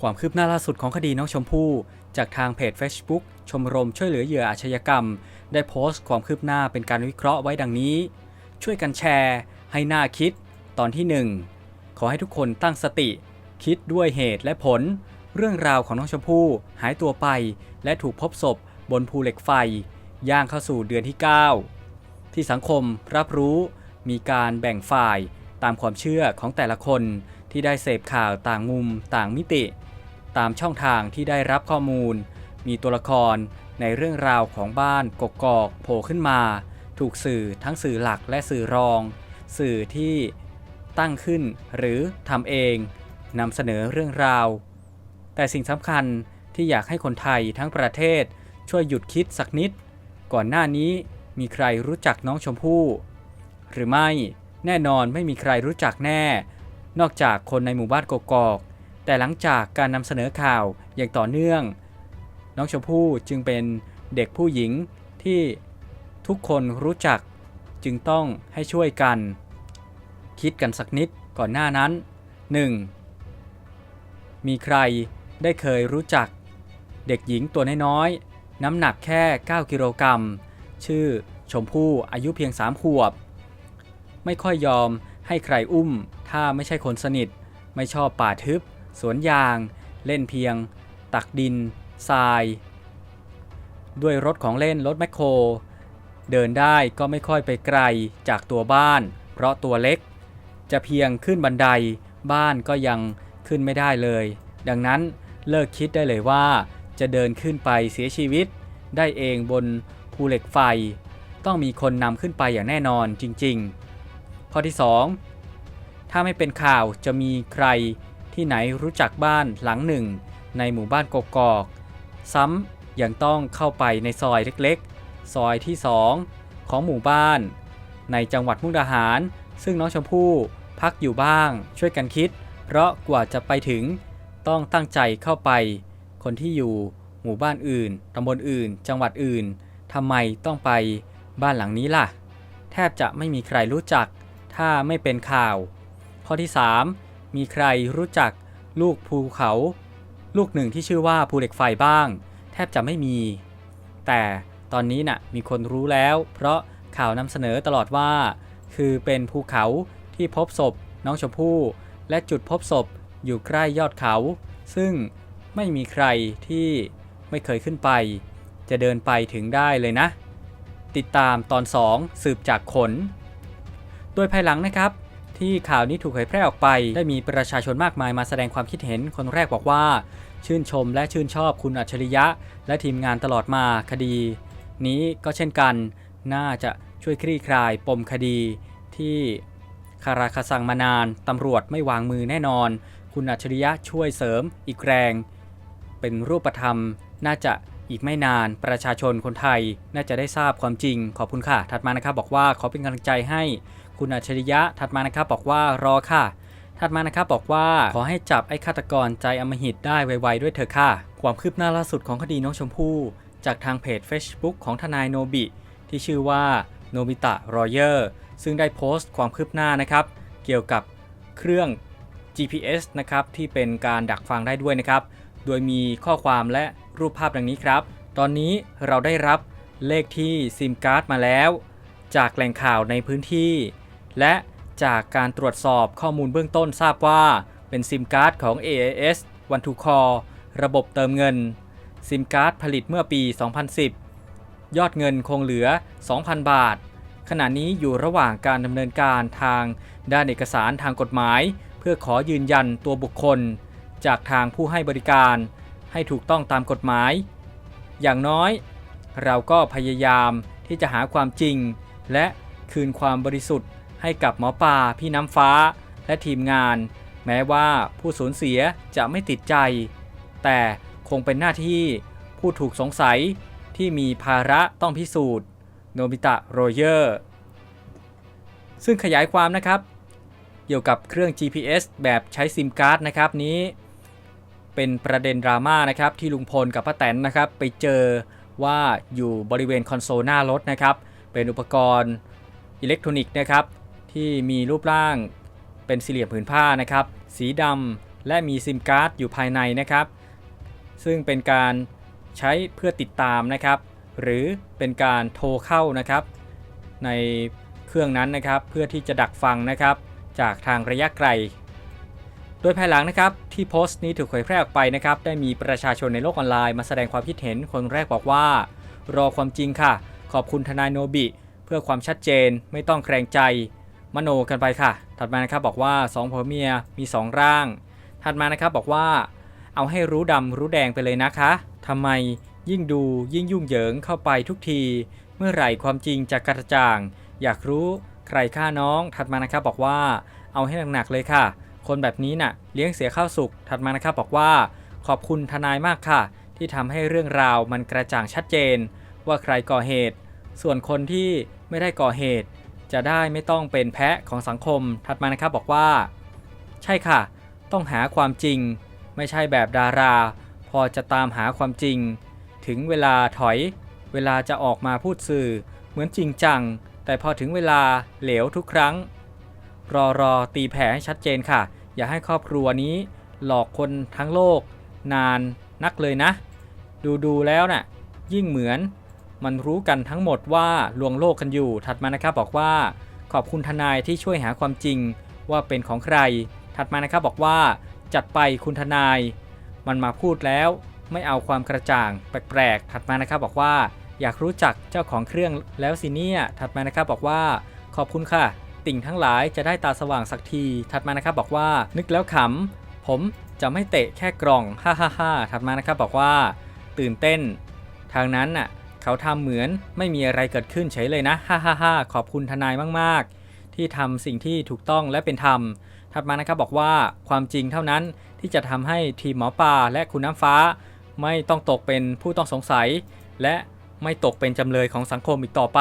ความคืบหน้าล่าสุดของคดีน้องชมพู่ จากทางเพจ Facebook ชมรมช่วยเหลือเหยื่ออาชญากรรม ได้โพสต์ความคืบหน้าเป็นการวิเคราะห์ไว้ดังนี้ ช่วยกันแชร์ ให้หน่าคิด ตอนที่ 1 ขอให้ทุกคนตั้งสติ คิดด้วยเหตุและผล เรื่องราวของน้องชมพู่หายตัวไป และถูกพบศพบนภูเหล็กไฟ ย่างเข้าสู่เดือนที่ 9 ที่สังคมรับรู้มีการแบ่งฝ่ายตามความเชื่อของแต่ละคนที่ได้เสพข่าวต่างมุมต่างมิติ ตามช่องทางที่ได้รับข้อมูล มีตัวละครในเรื่องราวของบ้านกกอกโผล่ขึ้นมา ถูกสื่อทั้งสื่อหลักและสื่อรอง สื่อที่ตั้งขึ้นหรือทำเองนำเสนอเรื่องราว แต่สิ่งสำคัญที่อยากให้คนไทยทั้งประเทศช่วยหยุดคิดสักนิด ก่อนหน้านี้มีใครรู้จักน้องชมพู่ หรือไม่แน่นอนไม่มีใครรู้จักแน่ นอกจากคนในหมู่บ้านกกอก แต่หลังจากการนำเสนอข่าวอย่างต่อเนื่อง น้องชมพู่จึงเป็นเด็กผู้หญิงที่ทุกคนรู้จักจึงต้องให้ช่วยกัน คิดกันสักนิดก่อนหน้านั้น 1. มีใครได้เคยรู้จัก เด็กหญิงตัวน้อยๆน้ำหนักแค่ 9 กิโลกรัม ชื่อชมพู่อายุเพียง 3 ขวบ ไม่ค่อยยอมให้ใครอุ้ม ถ้าไม่ใช่คนสนิท ไม่ชอบป่าทึบ สวนยาง เล่นเพียง ตักดิน ทราย ด้วยรถของเล่นรถแมคโคร เดินได้ก็ไม่ค่อยไปไกลจากตัวบ้าน เพราะตัวเล็ก จะเพียงขึ้นบันไดบ้านก็ยังขึ้นไม่ได้เลย ดังนั้นเลิกคิดได้เลยว่า จะเดินขึ้นไปเสียชีวิต ได้เองบนภูเหล็กไฟ ต้องมีคนนำขึ้นไปอย่างแน่นอนจริง ๆ ข้อที่ 2 ถ้าไม่เป็นข่าวจะมีใคร ที่ไหนรู้จักบ้านหลังหนึ่ง ในหมู่บ้านกกอก ซ้ำยังต้องเข้าไปในซอยเล็กๆ ซอยที่ 2 ของหมู่บ้าน ในจังหวัดมุกดาหาร ซึ่งน้องชมพู่พักอยู่บ้าง ช่วยกันคิด เพราะกว่าจะไปถึง ต้องตั้งใจเข้าไป คนที่อยู่หมู่บ้านอื่นตำบลอื่น จังหวัดอื่นทำไมต้องไปบ้านหลังนี้ล่ะ แทบจะไม่มีใครรู้จัก ถ้าไม่เป็นข่าว ข้อที่ 3 มีใครรู้จักลูกภูเขา ลูกหนึ่งที่ชื่อว่าภูเหล็กไฟบ้าง แทบจะไม่มี แต่ตอนนี้น่ะมีคนรู้แล้ว เพราะข่าวนำเสนอตลอดว่า คือเป็นภูเขาที่พบศพน้องชมพู่และจุดพบศพอยู่ใกล้ยอดเขา ซึ่งไม่มีใครที่ไม่เคยขึ้นไป จะเดินไปถึงได้เลยนะ ติดตามตอน 2 สืบจากขน โดยภายหลังนะครับ ที่ข่าวนี้ถูกเผยแพร่ออกไป ได้มีประชาชนมากมายมาแสดงความคิดเห็น คนแรกบอกว่า ชื่นชมและชื่นชอบคุณอัจฉริยะ และทีมงานตลอดมาคดี นี้ก็เช่นกัน น่าจะช่วยคลี่คลายปมคดีที่คาราคาซังมานาน ตำรวจไม่วางมือแน่นอน คุณอัจฉริยะช่วยเสริมอีกแรง เป็นรูปธรรม น่าจะอีกไม่นานประชาชนคนไทย น่าจะได้ทราบความจริง ขอบคุณค่ะ ถัดมานะครับบอกว่าขอเป็นกำลังใจให้ คุณอัจฉริยะถัดมานะครับบอกว่ารอค่ะ ถัดมานะครับบอกว่าขอให้จับไอ้ฆาตกรใจอมหิตได้ไวๆด้วยเถอะค่ะ ความคืบหน้าล่าสุดของคดีน้องชมพู่จากทางเพจ Facebook ของทนายโนบิที่ชื่อว่าโนบิตะรอยเยอร์ซึ่งได้โพสต์ความคืบหน้านะครับ เกี่ยวกับเครื่อง GPS นะครับที่เป็นการดักฟังได้ด้วยนะครับ โดยมีข้อความและรูปภาพดังนี้ครับ ตอนนี้เราได้รับเลขที่ซิมการ์ดมาแล้ว จากแหล่งข่าวในพื้นที่ และจากการตรวจสอบข้อมูลเบื้องต้นทราบว่า เป็นซิมการ์ดของ AAS One to Call ระบบเติมเงิน ซิมการ์ดผลิตเมื่อปี 2010 ยอดเงินคงเหลือ 2,000 บาท ขณะนี้อยู่ระหว่างการดำเนินการทางด้านเอกสารทางกฎหมาย เพื่อขอยืนยันตัวบุคคล จากทางผู้ให้บริการ ให้ถูกต้องตามกฎหมาย อย่างน้อย เราก็พยายามที่จะหาความจริง และคืนความบริสุทธิ์ ให้กับหมอปลาพี่น้ำฟ้า และทีมงาน แม้ว่าผู้สูญเสียจะไม่ติดใจ แต่คงเป็นหน้าที่ผู้ถูกสงสัยที่มีภาระต้องพิสูจน์ โนบิตะโรเยอร์ ซึ่งขยายความนะครับ เกี่ยวกับเครื่อง GPS แบบใช้ซิมการ์ดนะครับนี้เป็นประเด็นดราม่านะครับที่ลุงพลกับป้าแตนนะครับ ไปเจอว่าอยู่บริเวณคอนโซลหน้ารถนะครับ เป็นอุปกรณ์อิเล็กทรอนิกส์นะครับ ที่มีรูปร่างเป็นสี่เหลี่ยมผืนผ้านะครับ สีดำและมีซิมการ์ดอยู่ภายในนะครับ ซึ่งเป็นการใช้เพื่อติดตามนะครับ หรือเป็นการโทรเข้านะครับ ในเครื่องนั้นนะครับ เพื่อที่จะดักฟังนะครับ จากทางระยะไกล โดยภายหลังนะครับที่โพสต์นี้ถูกเผยแพร่ออกไปนะครับ ได้มีประชาชนในโลกออนไลน์มาแสดงความคิดเห็นคนแรกบอกว่า รอความจริงค่ะ ขอบคุณทนายโนบิเพื่อความชัดเจนไม่ต้องแครงใจ มโนกันไปค่ะ ถัดมานะครับบอกว่าสองผัวเมียมี 2 ร่าง ถัดมานะครับบอกว่า เอาให้รู้ดำรู้แดงไปเลยนะคะทำไมยิ่งดูยิ่งยุ่งเหยิงเข้าไปทุกที เมื่อไหร่ความจริงจะกระจ่าง อยากรู้ใครฆ่าน้อง ถัดมานะครับบอกว่าเอาให้หนักๆเลยค่ะ คนแบบนี้น่ะเลี้ยงเสียข้าวสุก ถัดมานะครับบอกว่า ขอบคุณทนายมากค่ะ ที่ทำให้เรื่องราวมันกระจ่างชัดเจน ว่าใครก่อเหตุ ส่วนคนที่ไม่ได้ก่อเหตุ จะได้ไม่ต้องเป็นแพะของสังคมถัดมานะครับบอกว่า ใช่ค่ะ ต้องหาความจริง ไม่ใช่แบบดารา พอจะตามหาความจริง ถึงเวลาถอย เวลาจะออกมาพูดสื่อ เหมือนจริงจัง แต่พอถึงเวลาเหลวทุกครั้ง รอรอตีแผ่ให้ชัดเจนค่ะ อย่าให้ครอบครัวนี้ หลอกคนทั้งโลก นานนักเลยนะ ดูดูแล้วน่ะยิ่งเหมือน มันรู้กันทั้งหมดว่าลวงโลกกันอยู่ ถัดมานะครับบอกว่า ขอบคุณทนายที่ช่วยหาความจริงว่าเป็นของใคร ถัดมานะครับบอกว่า จัดไปคุณทนาย มันมาพูดแล้วไม่เอาความกระจ่างแปลกๆ ถัดมานะครับบอกว่าอยากรู้จักเจ้าของเครื่องแล้วสิเนี่ยถัดมานะครับบอกว่า ขอบคุณค่ะ ติ่งทั้งหลายจะได้ตาสว่างสักที ถัดมานะครับบอกว่า นึกแล้วขำผมจะไม่เตะแค่กล่องฮ่าฮ่าฮ่าถัดมานะครับบอกว่า ตื่นเต้น ทางนั้นน่ะ เขาทำเหมือนไม่มีอะไรเกิดขึ้นเฉยเลยนะฮ่าฮ่าฮ่าขอบคุณทนายมาก ๆ ที่ทำสิ่งที่ถูกต้องและเป็นธรรม ถัดมานะครับบอกว่าความจริงเท่านั้นที่จะทำให้ทีมหมอปลาและคุณน้ำฟ้า ไม่ต้องตกเป็นผู้ต้องสงสัย และไม่ตกเป็นจำเลยของสังคมอีกต่อไป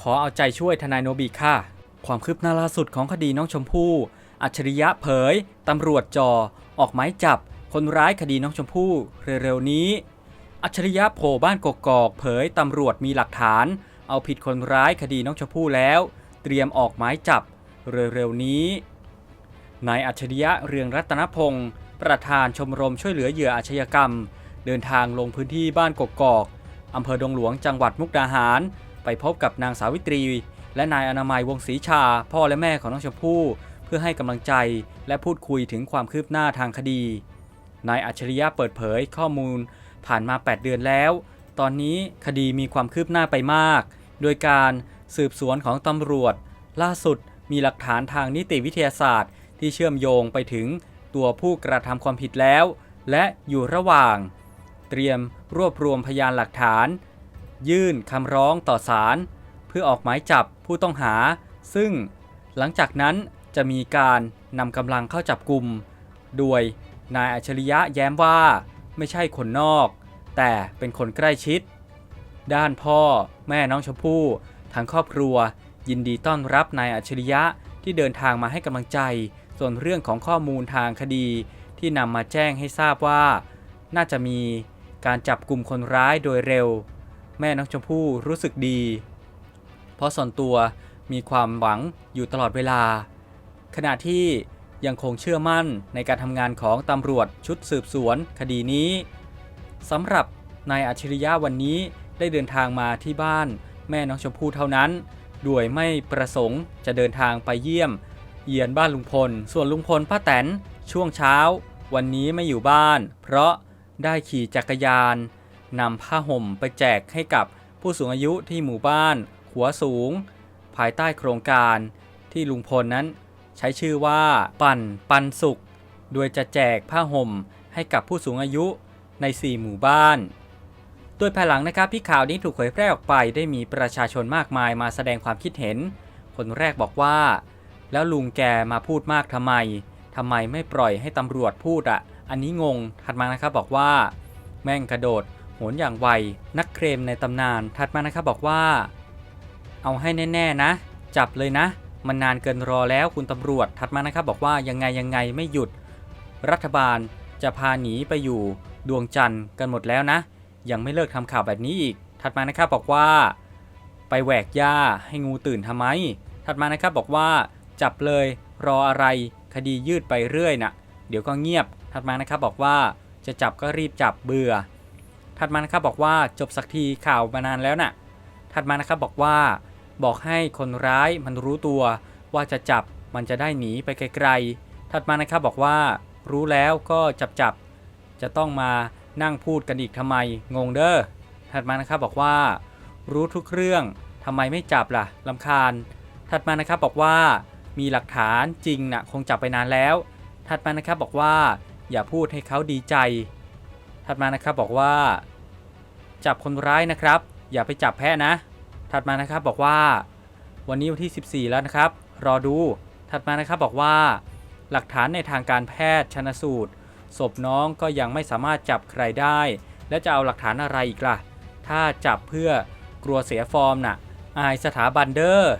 ขอเอาใจช่วยทนายโนบิค่ะ ความคืบหน้าล่าสุดของคดีน้องชมพู่ อัจฉริยะเผยตำรวจจอออกหมายจับ คนร้ายคดีน้องชมพู่เร็วๆนี้ อัจฉริยะโผล่บ้านกกอกเผยตำรวจมีหลักฐาน เอาผิดคนร้ายคดีน้องชมพู่แล้ว เตรียมออกหมายจับเร็วๆนี้นายอัจฉริยะเรืองรัตนพงศ์ประธานชมรมช่วยเหลือเหยื่ออาชญากรรม เดินทางลงพื้นที่บ้านกกอกอำเภอดงหลวงจังหวัดมุกดาหาร ไปพบกับนางสาวิตรี และนายอนามัยวงศรีชา พ่อและแม่ของน้องชมพู่เพื่อให้กำลังใจและพูดคุยถึงความคืบหน้าทางคดีนายอัจฉริยะเปิดเผยข้อมูล ผ่านมา 8 เดือนแล้ว ตอนนี้คดีมีความคืบหน้าไปมาก โดยการสืบสวนของตำรวจ ล่าสุดมีหลักฐานทางนิติวิทยาศาสตร์ ที่เชื่อมโยงไปถึงตัวผู้กระทำความผิดแล้ว และอยู่ระหว่าง เตรียมรวบรวมพยานหลักฐาน ยื่นคำร้องต่อศาลเพื่อออกหมายจับผู้ต้องหา ซึ่งหลังจากนั้นจะมีการนำกำลังเข้าจับกลุ่ม โดยนายอัจฉริยะแย้มว่า ไม่ใช่คนนอก แต่เป็นคนใกล้ชิด ด้านพ่อ แม่น้องชมพู่ทางครอบครัว ยินดีต้อนรับนายอัจฉริยะที่เดินทางมาให้กำลังใจ ส่วนเรื่องของข้อมูลทางคดี ที่นำมาแจ้งให้ทราบว่า น่าจะมีการจับกลุ่มคนร้ายโดยเร็ว แม่น้องชมพู่รู้สึกดี เพราะส่วนตัวมีความหวังอยู่ตลอดเวลา ขณะที่ ยังคงเชื่อมั่นในการทำงานของตำรวจชุดสืบสวนคดีนี้สำหรับนายอัจฉริยะวันนี้ได้เดินทางมาที่บ้าน แม่น้องชมพู่เท่านั้น โดยไม่ประสงค์จะเดินทางไปเยี่ยม เยียนบ้านลุงพล ส่วนลุงพลป้าแตนช่วงเช้า วันนี้ไม่อยู่บ้าน เพราะได้ขี่จักรยานนำผ้าห่มไปแจกให้กับผู้สูงอายุที่หมู่บ้าน หัวสูง ภายใต้โครงการที่ลุงพลนั้น ใช้ชื่อว่าปั่นปันสุข โดยจะแจกผ้าห่มให้กับผู้สูงอายุใน 4 หมู่บ้านโดยภายหลังนะครับที่ข่าวนี้ถูกเผยแพร่ออกไปได้มีประชาชนมากมายมาแสดงความคิดเห็น คนแรกบอกว่า แล้วลุงแกมาพูดมากทำไมทำไมไม่ปล่อยให้ตำรวจพูดอะ่ะ อันนี้งงถัดมานะครับบอกว่า แม่งกระโดดโหนอย่างไว นักเครมในตำนาน ถัดมานะครับบอกว่า เอาให้แน่ ๆนะ จับเลยนะ มันนานเกินรอแล้วคุณตำรวจถัดมานะครับ บอกว่ายังไงยังไงไม่หยุด รัฐบาลจะพาหนีไปอยู่ดวงจันทร์กันหมดแล้วนะ ยังไม่เลิกทำข่าวแบบนี้อีก ถัดมานะครับบอกว่า ไปแหวกหญ้าให้งูตื่นทำไม ถัดมานะครับบอกว่า จับเลยรออะไรคดียืดไปเรื่อยน่ะเดี๋ยวก็เงียบ ถัดมานะครับบอกว่าจะจับก็รีบจับเบื่อ ถัดมานะครับบอกว่าจบสักทีข่าวมานานแล้วน่ะถัดมานะครับบอกว่า บอกให้คนร้ายมันรู้ตัวว่าจะจับมันจะได้หนีไปไกลๆ ถัดมานะครับบอกว่ารู้แล้วก็จับจับจะต้องมานั่งพูดกันอีกทำไมงงเด้อ ถัดมานะครับบอกว่า รู้ทุกเรื่องทำไมไม่จับล่ะลำคาญ ถัดมานะครับบอกว่า มีหลักฐานจริงนะ่ะคงจับไปนานแล้ว ถัดมานะครับบอกว่า อย่าพูดให้เขาดีใจ ถัดมานะครับบอกว่า จับคนร้ายนะครับ อย่าไปจับแพะนะ ถัดมานะครับบอกว่า วันนี้วันที่ 14 แล้วนะครับ รอดู ถัดมานะครับบอกว่า หลักฐานในทางการแพทย์ชนสูตรศพน้องก็ยังไม่สามารถจับใครได้ และจะเอาหลักฐานอะไรอีกล่ะ ถ้าจับเพื่อกลัวเสียฟอร์มน่ะ อายสถาบันเดอร์